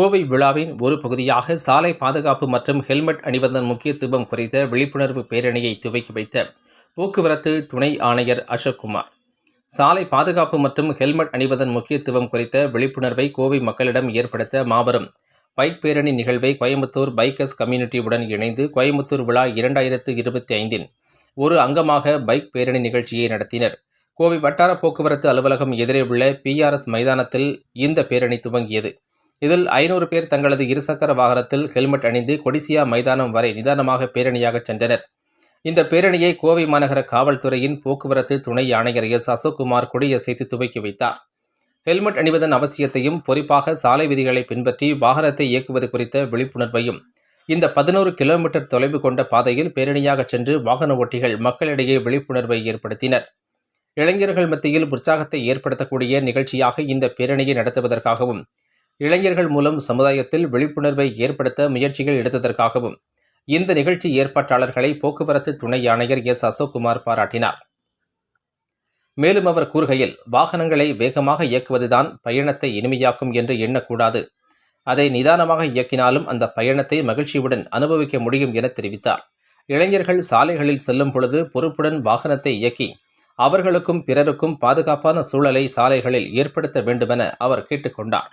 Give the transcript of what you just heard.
கோவை விழாவின் ஒரு பகுதியாக சாலை பாதுகாப்பு மற்றும் ஹெல்மெட் அணிவதன் முக்கியத்துவம் குறித்த விழிப்புணர்வு பேரணியை துவக்கி வைத்த போக்குவரத்து துணை ஆணையர் அசோக்குமார். சாலை பாதுகாப்பு மற்றும் ஹெல்மெட் அணிவதன் முக்கியத்துவம் குறித்த விழிப்புணர்வை கோவை மக்களிடம் ஏற்படுத்த மாபெரும் பைக் பேரணி நிகழ்வை கோயம்புத்தூர் பைக்கர்ஸ் கம்யூனிட்டியுடன் இணைந்து கோயம்புத்தூர் விழா இரண்டாயிரத்து இருபத்தி ஐந்தின் ஒரு அங்கமாக பைக் பேரணி நிகழ்ச்சியை நடத்தினர். கோவை வட்டார போக்குவரத்து அலுவலகம் எதிரே உள்ள பிஆர்எஸ் மைதானத்தில் இந்த பேரணி துவங்கியது. இதில் ஐநூறு பேர் தங்களது இருசக்கர வாகனத்தில் ஹெல்மெட் அணிந்து கொடிசியா மைதானம் வரை நிதானமாக பேரணியாக சென்றனர். இந்த பேரணியை கோவை மாநகர காவல்துறையின் போக்குவரத்து துணை ஆணையர் எஸ். அசோக்குமார் கொடியசைத்து துவக்கி வைத்தார். ஹெல்மெட் அணிவதன் அவசியத்தையும் பொறிப்பாக சாலை விதிகளை பின்பற்றி வாகனத்தை இயக்குவது குறித்த விழிப்புணர்வையும் இந்த பதினோரு கிலோமீட்டர் தொலைவு கொண்ட பாதையில் பேரணியாக சென்று வாகன ஓட்டிகள் மக்களிடையே விழிப்புணர்வை ஏற்படுத்தினர். இளைஞர்கள் மத்தியில் உற்சாகத்தை ஏற்படுத்தக்கூடிய நிகழ்ச்சியாக இந்த பேரணியை நடத்துவதற்காகவும் இளைஞர்கள் மூலம் சமுதாயத்தில் விழிப்புணர்வை ஏற்படுத்த முயற்சிகள் எடுத்ததற்காகவும் இந்த நிகழ்ச்சி ஏற்பாட்டாளர்களை போக்குவரத்து துணை ஆணையர் எஸ். அசோக்குமார் பாராட்டினார். மேலும் அவர் கூறுகையில் வாகனங்களை வேகமாக இயக்குவதுதான் பயணத்தை இனிமையாக்கும் என்று எண்ணக்கூடாது. அதை நிதானமாக இயக்கினாலும் அந்த பயணத்தை மகிழ்ச்சியுடன் அனுபவிக்க முடியும் என தெரிவித்தார். இளைஞர்கள் சாலைகளில் செல்லும் பொழுது பொறுப்புடன் வாகனத்தை இயக்கி அவர்களுக்கும் பிறருக்கும் பாதுகாப்பான சூழலை சாலைகளில் ஏற்படுத்த வேண்டுமென அவர் கேட்டுக்கொண்டார்.